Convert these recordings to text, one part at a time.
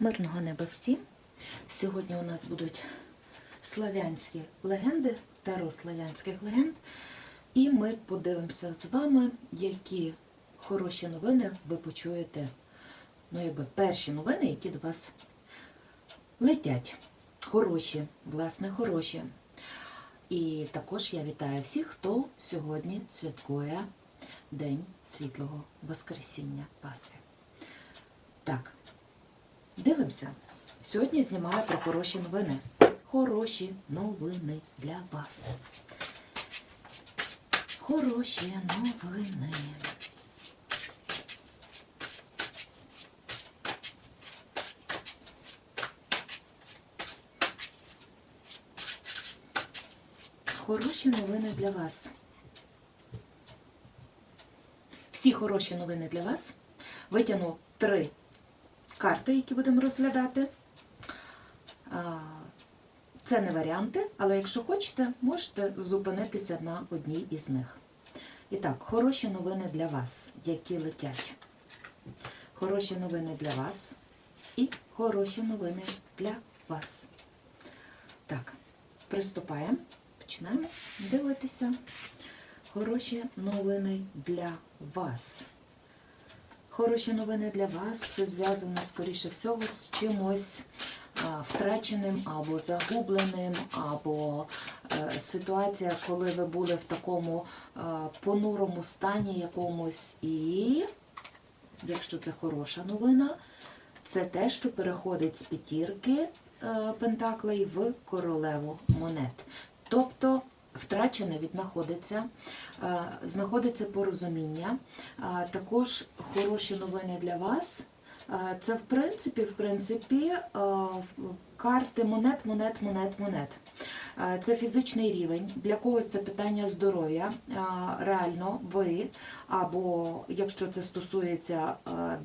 Мирного неба всім. Сьогодні у нас будуть славянські легенди, таро славянських легенд. І ми подивимося з вами, які хороші новини ви почуєте. Ну, якби перші новини, які до вас летять. Хороші, власне, хороші. І також я вітаю всіх, хто сьогодні святкує День Світлого Воскресіння Пасхи. Так, Дивимося. Сьогодні знімаю про хороші новини. Хороші новини для вас. Хороші новини. Хороші новини для вас. Всі хороші новини для вас. Витягну три карти, які будемо розглядати. Це не варіанти, але якщо хочете, можете зупинитися на одній із них. І так, хороші новини для вас, які летять. Хороші новини для вас і хороші новини для вас. Так, приступаємо. Починаємо дивитися. Хороші новини для вас. Хороші новини для вас. Це зв'язано, скоріше всього, з чимось втраченим або загубленим, або е, ситуація, коли ви були в такому понурому стані якомусь. І, якщо це хороша новина, це те, що переходить з п'ятірки е, пентаклей в королеву монет. Тобто втрачене віднаходиться, е, знаходиться порозуміння. Також хороші новини для вас. Е, Це в принципі, в принципі, е, карти монет, монет, монет, монет. Е, Це фізичний рівень. Для когось це питання здоров'я. Е, Реально, ви, або якщо це стосується е,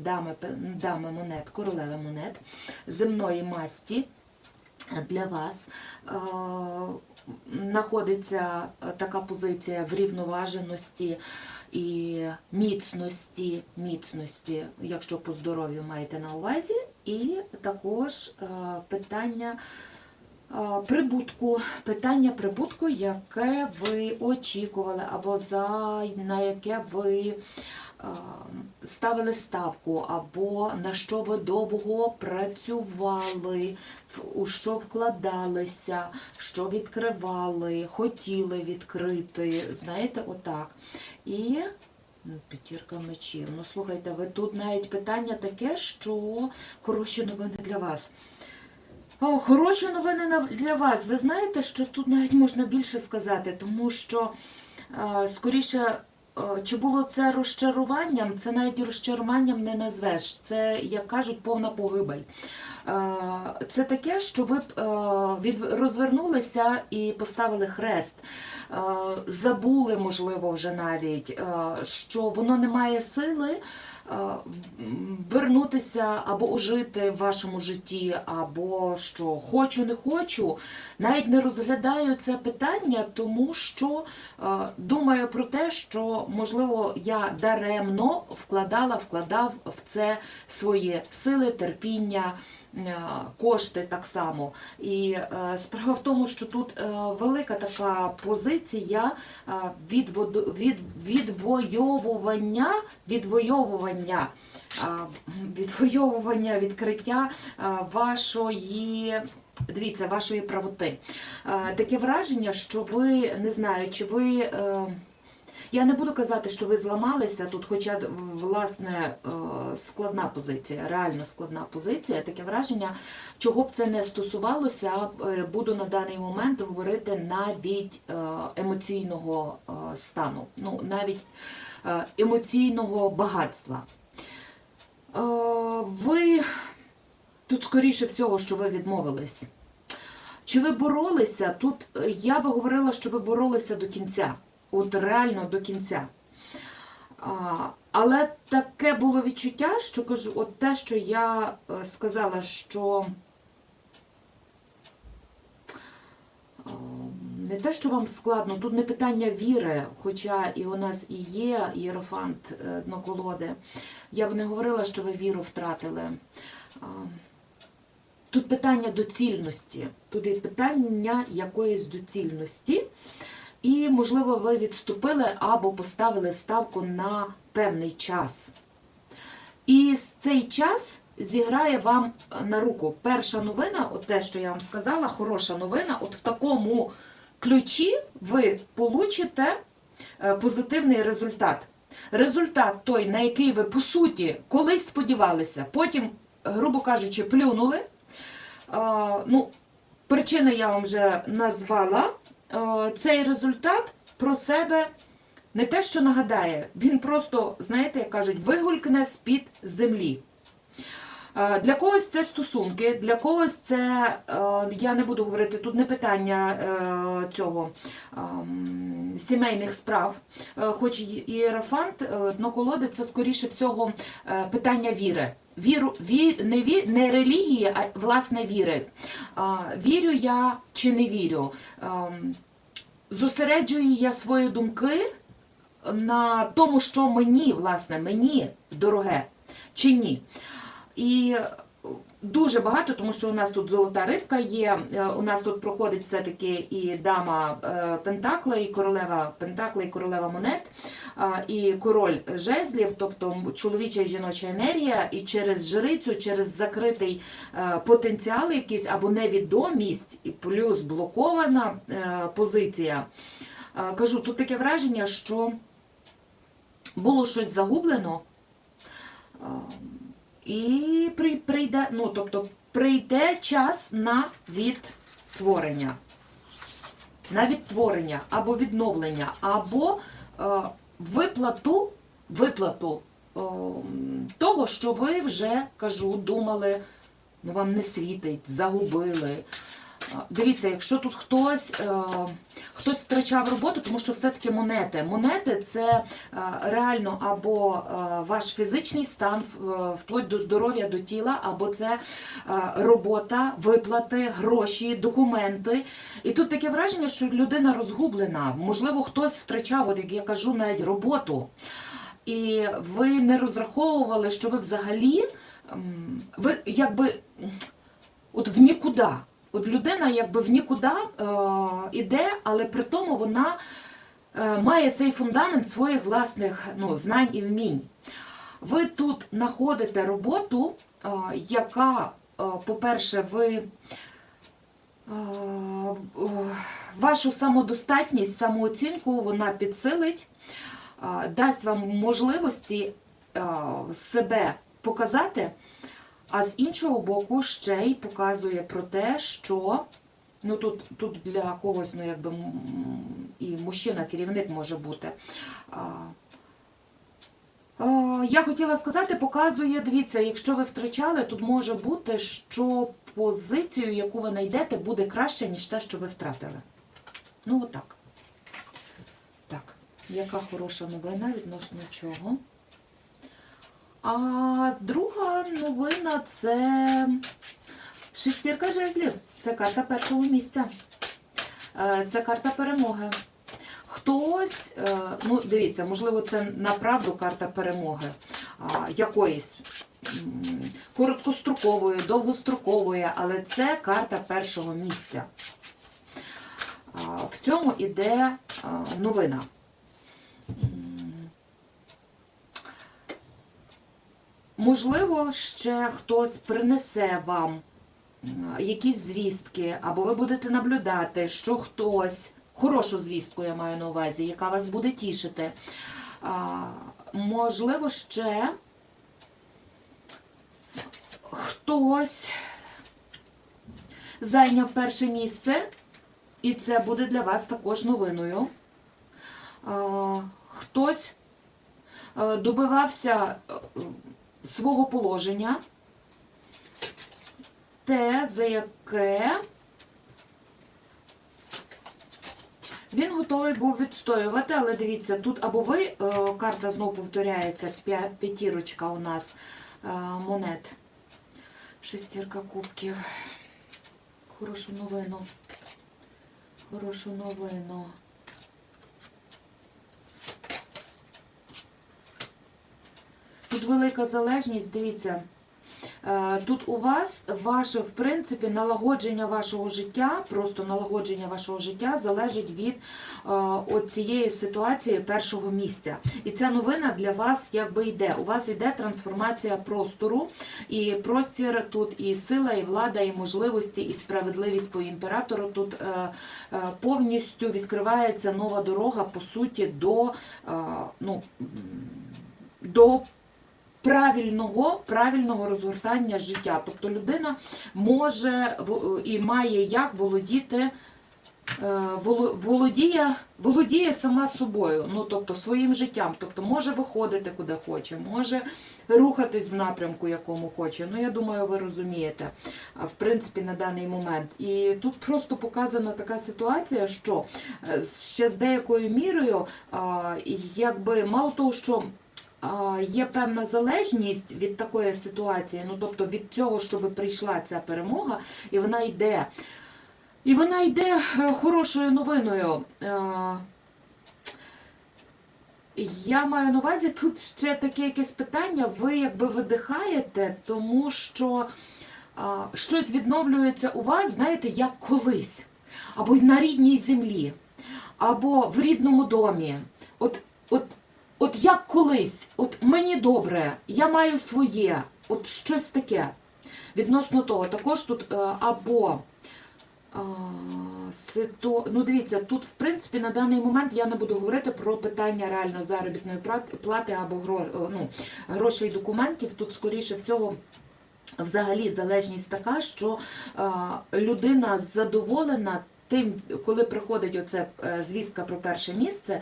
дами, дами монет, королеви монет, земної масті для вас е, знаходиться е, така позиція врівноваженості і міцності, міцності, якщо по здоров'ю маєте на увазі, і також е, питання. е, Прибутку, питання прибутку, яке ви очікували, або за на яке ви ставили ставку, або на що ви довго працювали, у що вкладалися, що відкривали, хотіли відкрити. Знаєте, отак. І ну, п'ятірка мечів. Ну, слухайте, ви тут навіть питання таке, що хороші новини для вас. О, хороші новини для вас. Ви знаєте, що тут навіть можна більше сказати, тому що е, скоріше, чи було це розчаруванням, це навіть розчаруванням не назвеш. Це, як кажуть, повна погибель. Е, Це таке, що ви б е, від, розвернулися і поставили хрест. Е, Забули, можливо, вже навіть, е, що воно не має сили е, вернутися або ожити в вашому житті, або що хочу, не хочу. Навіть не розглядаю це питання, тому що е, думаю про те, що можливо я даремно вкладала, вкладав в це свої сили, терпіння. е, Кошти так само. І е, справа в тому, що тут е, велика така позиція е, відводу- від, відвоювання, відвоювання, е, відвоювання, відкриття е, вашої. Дивіться, вашої правоти. Е, Таке враження, що ви не знаю, чи ви. е, Я не буду казати, що ви зламалися тут, хоча власне е, складна позиція, реально складна позиція. Таке враження, чого б це не стосувалося, е, буду на даний момент говорити навіть е, емоційного е, стану, ну навіть е, емоційного багатства. Е, Ви тут скоріше всього, що ви відмовились. Чи ви боролися? Тут е, я би говорила, що ви боролися до кінця. От реально до кінця. Але таке було відчуття, що кажу, от те, що я е, сказала, що не те, що вам складно, тут не питання віри, хоча і у нас і є єрофант е, на колоди. Я б не говорила, що ви віру втратили. Тут питання доцільності, тут є питання якоїсь доцільності. І, можливо, ви відступили або поставили ставку на певний час. І цей час зіграє вам на руку. Перша новина, от те, що я вам сказала, хороша новина, от в такому ключі ви получите е, позитивний результат. Результат той, на який ви, по суті, колись сподівалися, потім, грубо кажучи, плюнули. Е, Ну, причини я вам вже назвала. Е, Цей результат про себе не те, що нагадає, він просто, знаєте, як кажуть, вигулькне з-під землі. Е, Для когось це стосунки, для когось це, е, я не буду говорити, тут не питання е, цього ем, сімейних справ, хоч ієрофант, е, дно колоди це скоріше всього питання віри. Віру, ві, не, ві, не релігії, а власне віри. Вірю я чи не вірю. Ем, Зосереджую я свої думки на тому, що мені, власне, мені дороге чи ні. І дуже багато, тому що у нас тут золота рибка є. е, У нас тут проходить все-таки і дама е, Пентакла, і королева Пентакла, і королева монет, і король жезлів, тобто чоловіча і жіноча енергія, і через жрицю, через закритий е, потенціал якийсь або невідомість, і плюс блокована е, позиція. Е, Кажу, тут таке враження, що було щось загублено. І при- прийде, ну, тобто, прийде час на відтворення. На відтворення або відновлення, або е, виплату, виплату е, того, що ви вже, кажу, думали, ну вам не світить, загубили. Дивіться, якщо тут хтось, е, хтось втрачав роботу, тому що все-таки монети. Монети це е, реально або е, ваш фізичний стан, вплоть до здоров'я, до тіла, або це робота, виплати, гроші, документи. І тут таке враження, що людина розгублена. Можливо, хтось втрачав, от як я кажу, навіть роботу. І ви не розраховували, що ви взагалі ви якби от в нікуди. От людина якби в нікуди е, іде, але при тому вона е, має цей фундамент своїх власних ну, знань і вмінь. Ви тут знаходите роботу, е, яка, е, по-перше, ви е, е, вашу самодостатність, самооцінку вона підсилить, е, дасть вам можливості е, себе показати, а з іншого боку, ще й показує про те, що ну тут, тут для когось, ну якби і мужчина, керівник може бути. Е, Я хотіла сказати, показує, дивіться, якщо ви втрачали, тут може бути, що позицію, яку ви знайдете, буде краще, ніж те, що ви втратили. Ну, отак. Так, яка хороша новина відносно чого? А друга новина це шестірка жезлів. Це карта першого місця. Е, Це карта перемоги. Хтось, е, ну дивіться, можливо, це направду карта перемоги якоїсь короткострокової, довгострокової, але це карта першого місця. В цьому іде новина. Можливо, ще хтось принесе вам якісь звістки, або ви будете наблюдати, що хтось, хорошу звістку я маю на увазі, яка вас буде тішити. Можливо, ще хтось зайняв перше місце, і це буде для вас також новиною. Хтось е, добивався е, свого положення, те, за яке він готовий був відстоювати, але дивіться, тут або ви, е, карта знову повторяється, п'ятірочка у нас е, монет, шестірка кубків. Хорошу новину. Хорошу новину. Тут велика залежність, дивіться, Е, Тут у вас ваше, в принципі, налагодження вашого життя, просто налагодження вашого життя залежить від е, цієї ситуації першого місця. І ця новина для вас якби йде. У вас йде трансформація простору, і простір тут і сила, і влада, і можливості, і справедливість по імператору. Тут е, повністю відкривається нова дорога, по суті, до, ну, до правильного, правильного розгортання життя. Тобто людина може і має як володіти. е, Володіє, володіє сама собою, ну тобто своїм життям, тобто може виходити куди хоче, може рухатись в напрямку, якому хоче. Ну я думаю, ви розумієте, в принципі, на даний момент. І тут просто показана така ситуація, що е, ще з деякою мірою, якби мало того, що є певна залежність від такої ситуації, ну тобто від цього, щоб прийшла ця перемога, і вона йде. І вона йде е, хорошою новиною. Я маю на увазі тут ще таке якесь питання. Ви якби видихаєте, тому що а, щось відновлюється у вас, знаєте, як колись, або на рідній землі, або в рідному домі. От, от, от як колись, от мені добре, я маю своє, от щось таке. Відносно того, також тут е, або сито... Ну, дивіться, тут, в принципі, на даний момент я не буду говорити про питання реально заробітної плати або гро... ну, грошей документів. Тут, скоріше всього, взагалі залежність така, що людина задоволена тим, коли приходить оце е, звістка про перше місце.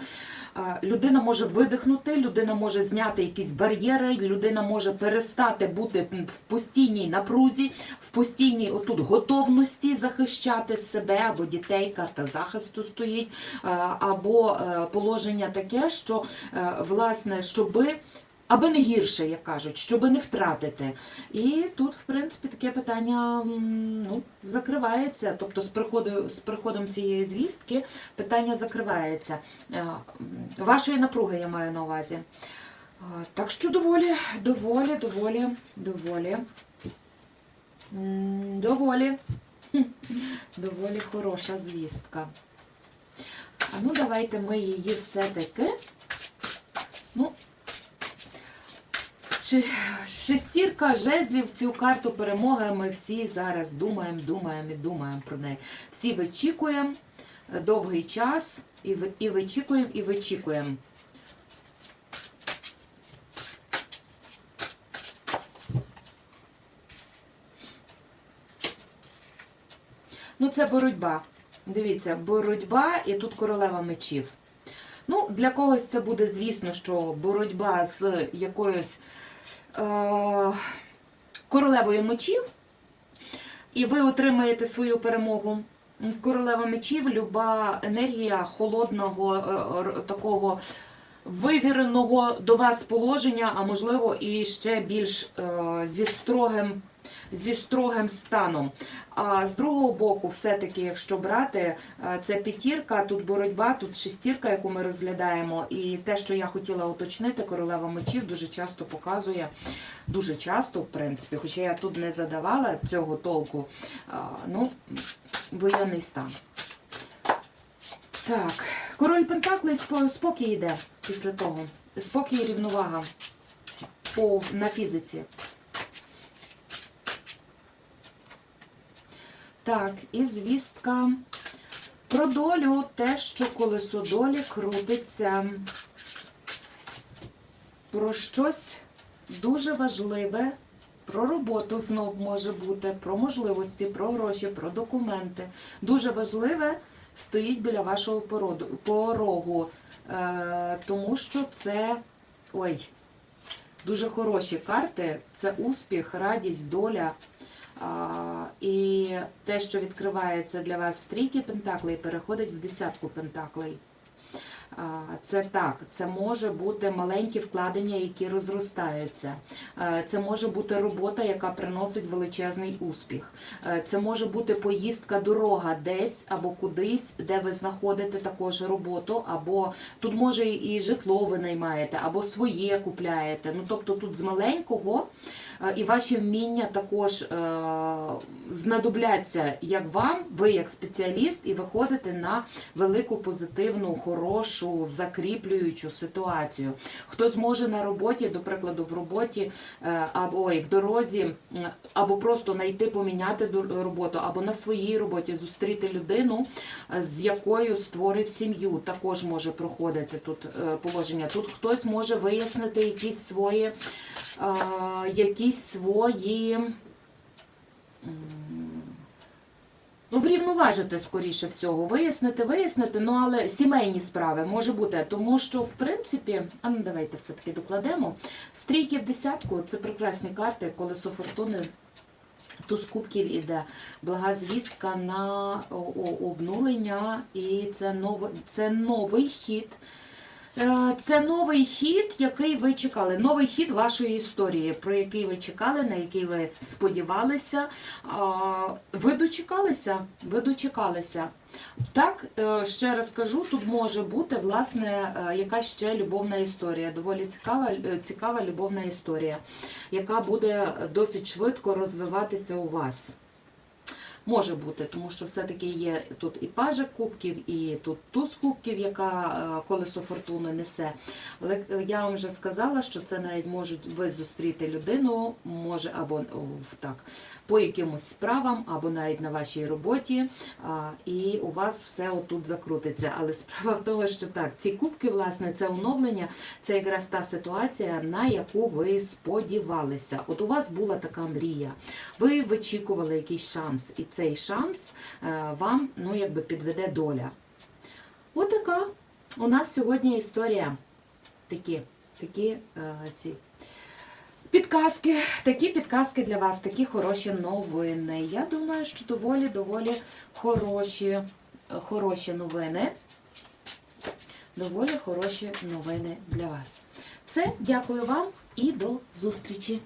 Людина може видихнути, людина може зняти якісь бар'єри, людина може перестати бути в постійній напрузі, в постійній отут готовності захищати себе або дітей, карта захисту стоїть, або е, положення таке, що е, власне, щоби. Аби не гірше, як кажуть, щоби не втратити. І тут, в принципі, таке питання ну, закривається. Тобто з приходом, з приходом цієї звістки питання закривається. Е, Вашої напруги я маю на увазі. Е, Так що доволі, доволі, доволі, доволі. Доволі. Доволі хороша звістка. А ну давайте ми її все-таки. Ну, Шестірка жезлів цю карту перемоги. Ми всі зараз думаємо, думаємо і думаємо про неї. Всі вичікуємо е, довгий час, і, і вичікуємо, і вичікуємо. Ну, це боротьба. Дивіться, боротьба і тут королева мечів. Ну, для когось це буде, звісно, що боротьба з якоюсь королевою мечів, і ви отримаєте свою перемогу. Королева мечів, люба енергія холодного, е, такого вивіреного до вас положення, а можливо і ще більш е, зі строгим. Зі строгим станом. А з другого боку, все-таки, якщо брати, е, це п'ятірка, тут боротьба, тут шестірка, яку ми розглядаємо. І те, що я хотіла уточнити, королева мечів дуже часто показує, дуже часто, в принципі, хоча я тут не задавала цього толку, ну, воєнний стан. Так, король Пентаклей спо- спокій йде після того. Спокій і рівновага по, на фізиці. Так, і звістка про долю, те, що колесо долі крутиться про щось дуже важливе, про роботу знов може бути, про можливості, про гроші, про документи. Дуже важливе стоїть біля вашого порогу, е, тому що це ой, дуже хороші карти, це успіх, радість, доля. І те, що відкривається для вас трійки пентаклей, переходить в десятку пентаклей. Це так, це може бути маленькі вкладення, які розростаються. Це може бути робота, яка приносить величезний успіх. Це може бути поїздка, дорога десь або кудись, де ви знаходите також роботу, або тут може і житло ви наймаєте, або своє купляєте. Ну тобто тут з маленького і ваші вміння також е, знадобляться як вам, ви як спеціаліст, і виходите на велику позитивну, хорошу, закріплюючу ситуацію. Хтось може на роботі, до прикладу, в роботі е, або ой, в дорозі, або просто знайти, поміняти роботу, або на своїй роботі зустріти людину, е, з якою створить сім'ю. Також може проходити тут е, положення. Тут хтось може вияснити якісь свої, е, якісь свої. Ну, врівноважити, скоріше всього, вияснити, вияснити, ну але сімейні справи може бути, тому що, в принципі, а ну давайте все-таки докладемо. Стрійки в десятку це прекрасні карти, колесо фортуни. Туз кубків іде блага звістка на обнулення, і це новий, це новий хід. Е, Це новий хід, який ви чекали. Новий хід вашої історії, про який ви чекали, на який ви сподівалися. Ви дочекалися. Ви дочекалися. Так, е, ще раз кажу, тут може бути власне е, якась ще любовна історія, доволі цікава, цікава любовна історія, яка буде досить швидко розвиватися у вас. Може бути, тому що все-таки є тут і пажик кубків, і тут туз кубків, яка е, колесо фортуни несе. Але е, я вам вже сказала, що це навіть можуть ви зустріти людину, може або так, по якимось справам, або навіть на вашій роботі, і у вас все отут закрутиться. Але справа в тому, що так, ці кубки, власне, це оновлення, це якраз та ситуація, на яку ви сподівалися. От у вас була така мрія. Ви вичікували якийсь шанс, і цей шанс е, вам ну, якби підведе доля. От така у нас сьогодні історія. Такі, такі е, ці підказки, такі підказки для вас, такі хороші новини. Я думаю, що доволі, доволі хороші, е, хороші новини. Доволі хороші новини для вас. Все, дякую вам і до зустрічі!